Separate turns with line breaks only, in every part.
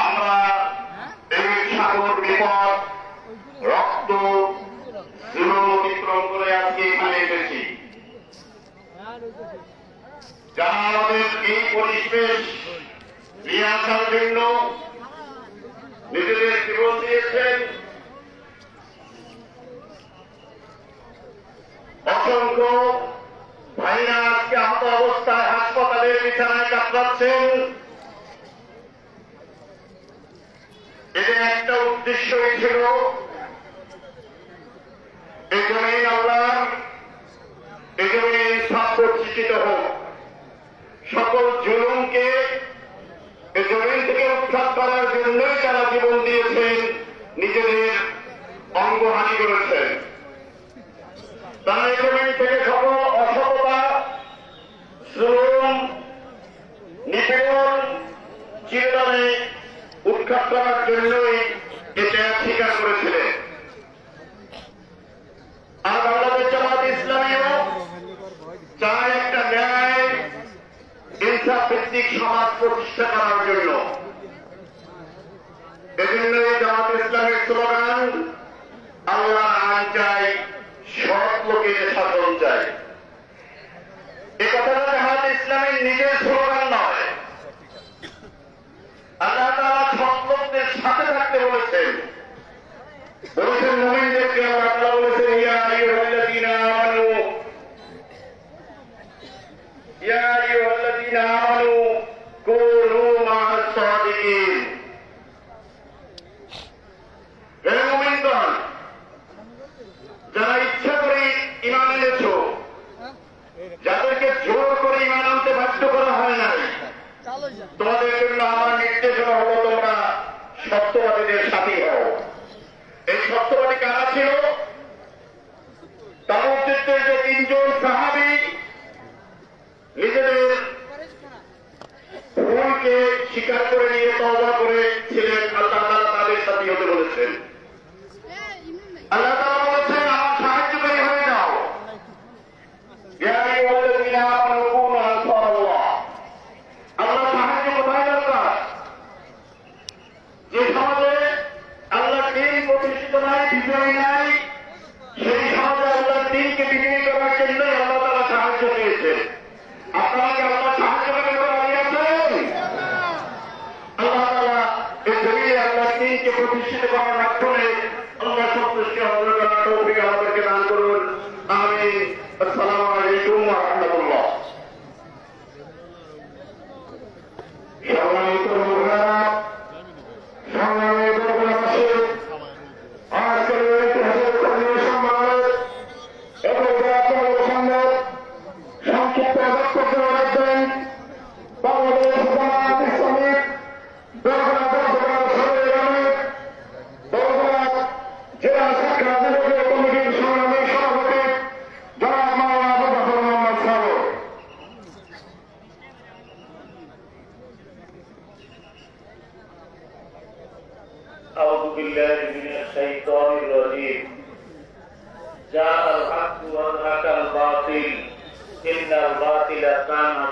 আমরা এই সাগর বিপদ রক্ত অতিক্রম করে আজকে এখানে এসেছি যারা আমাদের এই পরিবেশ নিয়ে আসার জন্য নিজেদের জীবন দিয়েছেন অসংখ্য ভাইরা আজকে আহত অবস্থায় হাসপাতালের বিছানায় কাতরাচ্ছেন এদের একটা উদ্দেশ্যই ছিল এই জমিন আল্লাহ এই জমিন প্রতিষ্ঠিত হোক। সকল জুলুমকে এই থেকে উৎখাত করার জন্যই তারা জীবন দিয়েছেন নিজেদের অঙ্গহানি করেছেন তারা এই জমিন থেকে সকল অসততা শ্রম নিপীড়ন চিরদানে উৎখাত করার জন্যই এটা স্বীকার করেছিলেন আর বাংলাদেশ জামাত ইসলামীও চায় একটা ন্যায় ইনসাফ ভিত্তিক সমাজ প্রতিষ্ঠা করার জন্য। এজন্য জামাত ইসলামের স্লোগান, আল্লাহ আইন চাই সৎ লোকের শাসন চাই এ কথাটা জামাত ইসলামের নিজের স্লোগান নয়। আল্লাহ তারা সৎ লোকদের সাথে থাকতে বলেছেন। বলেছেন, মোমিনদেরকে আল্লাহ সত্যবাদীদের সাথী হও। এই সত্যবাদী কারা ছিল? তার উদ্দেশ্যে যে তিনজন সাহাবি নিজেদের ভুলকে স্বীকার করে নিয়ে তবা করেছিলেন, আল্লাহ তাদের সাথী হতে বলেছেন। আল্লাহ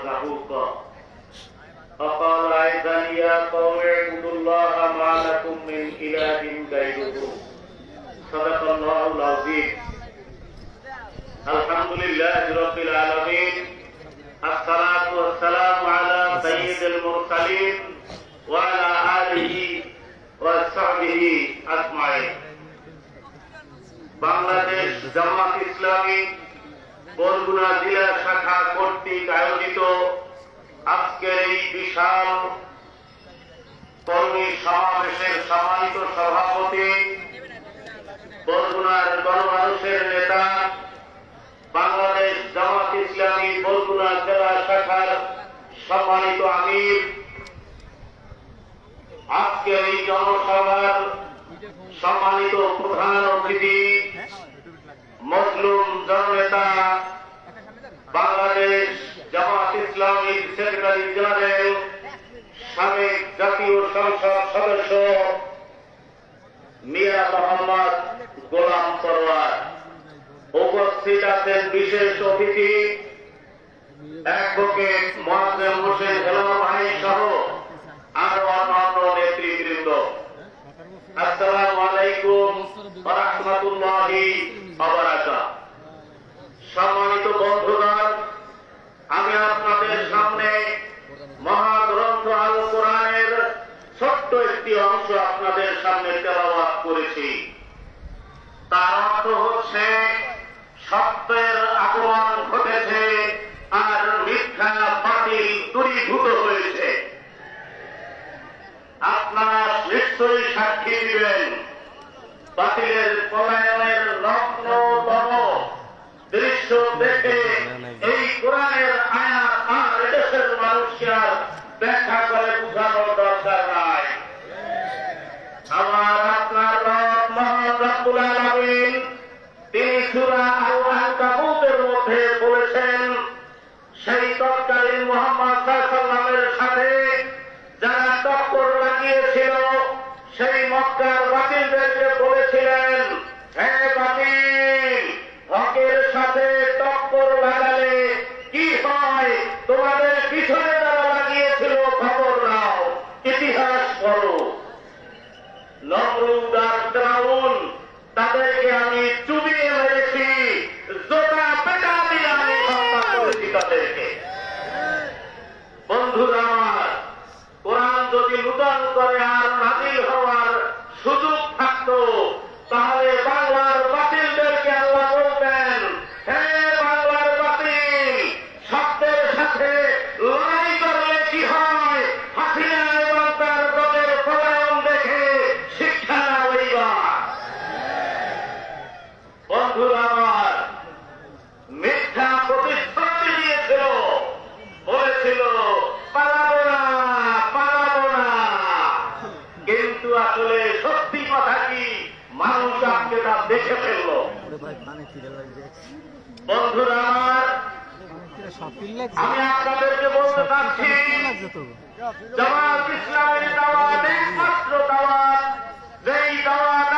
كان زهوقا فقال أيضا يا قوم اعبدوا الله ما لكم من إله غيره صدق الله العظيم الحمد لله رب العالمين الصلاة والسلام على سيد المرسلين وعلى آله وصحبه أجمعين বাংলাদেশ জামাত ইসলামী বরগুনা জেলা শাখা কর্তৃক আয়োজিত আজকের এই বিশাল কর্মী সমাবেশের সম্মানিত সভাপতি বরগুনার গণমানুষের নেতা, বাংলাদেশ জামাত ইসলামী বরগুনা জেলা শাখার সম্মানিত আমির, আজকের এই জনসভার সম্মানিত প্রধান অতিথি মজলুম জননেতা Bangladesh Jamaat Islamic secretary general সাবেক জাতীয় সংসদ সদস্য, মিয়া মোহাম্মদ গোলাম পরোয়ার। উপস্থিত আছেন বিশেষ অতিথি, অ্যাডভোকেট মোয়াজ্জেম হোসেন হেলাম ভাই সহ আরও অন্যান্য নেতৃবৃন্দ।
আসসালামু আলাইকুম রহমতুল্লাহ আবার আসা সম্মানিত বন্ধুগণ, আমি আপনাদের সামনে মহাগ্রন্থ আল কোরআনের ছোট্ট একটি অংশ আপনাদের সামনে তেলাবাদ করেছি। তার অর্থ হচ্ছে, সত্যের আগমন ঘটেছে আর মিথ্যা বাতিল দূরীভূত হয়েছে। আপনারা নিশ্চয়ই সাক্ষী দিবেন, বাতিলের পলায়নের স্বপ্ন দৃশ্য দেখে এই কোরআনের আয়াত আর দেশের মানুষকে ব্যাখ্যা করে বোঝানোর দরকার নাই আমার আপনার রব মহান রব্বুল তিনি সূরা আল আনকাবুতের মধ্যে বলেছেন সেই তৎকালীন মোহাম্মদ সাল্লামের সাথে যারা টক্কর লাগিয়েছিল সেই মক্কার বাতিলদেরকে বলেছিলেন হে বাতিল তাদেরকে আমি চুবিয়ে মেরেছি। জোতা পেটা দিয়ে আমি তাদেরকে। বন্ধুরা আমার, কোরআন যদি করে আর কিন্তু আসলে সত্যি কথা কি? মানুষ আজকে তা দেখে ফেলল। বন্ধুরা আমার আমি আপনাদেরকে বলতে পারছি জামাত ইসলামের দাওয়াত একমাত্র দাওয়াত যেই দাওয়াত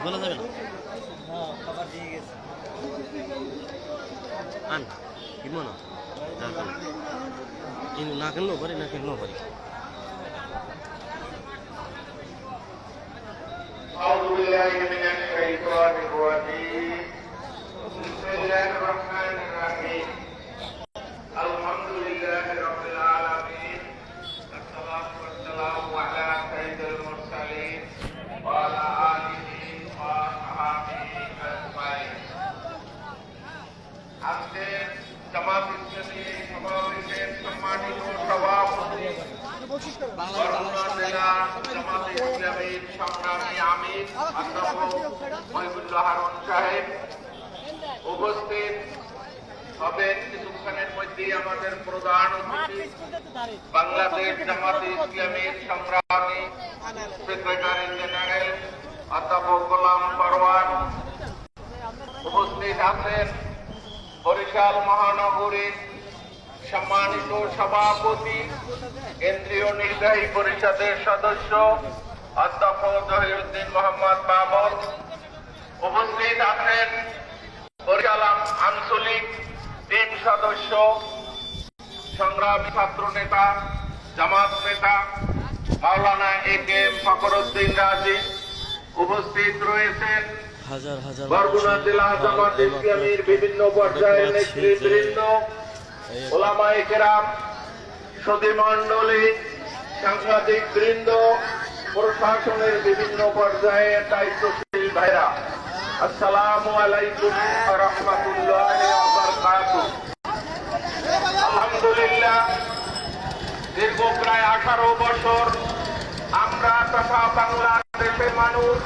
যাবে না
বিফলে যাবে না
হ্যাঁ খাবার দিয়ে গেছে
আন কিনবো না দরকার নেই। কিন- না কিনলেও পারি না কিনলেও পারি
أعوذ بالله من الشيطان الرجيم بسم الله الرحمن الرحيم হবেন কিছুক্ষণের মধ্যেই আমাদের প্রধান অতিথি, বাংলাদেশ জামাত ইসলামীর সংগ্রামী সেক্রেটারি জেনারেল অধ্যাপক গোলাম পরওয়ান উপস্থিত আছেন বরিশাল মহানগরীর সম্মানিত সভাপতি, কেন্দ্রীয় নির্বাহী পরিষদের সদস্য অধ্যক্ষ জহিরুদ্দিন মোহাম্মদ বাবর উপস্থিত আছেন বরিশাল আঞ্চলিক টিম সদস্য সংগ্রামী ছাত্র নেতা জামাত নেতা মাওলানা এ কে এম ফখরুদ্দিন রাজি উপস্থিত রয়েছেন।
হাজার হাজার
বরগুনা জেলা জামাত ইসলামীর বিভিন্ন পর্যায়ের নেতৃবৃন্দ ওলামায়ে কেরাম সদী মণ্ডলী সাংবাদিক বৃন্দ প্রশাসনের বিভিন্ন পর্যায়ের দায়িত্বশীল ভাইরা। আসসালামু আলাইকুম রাহমাতুল্লাহি আলহামদুলিল্লাহ দীর্ঘ প্রায় আঠারো বছর আমরা তথা বাংলাদেশের মানুষ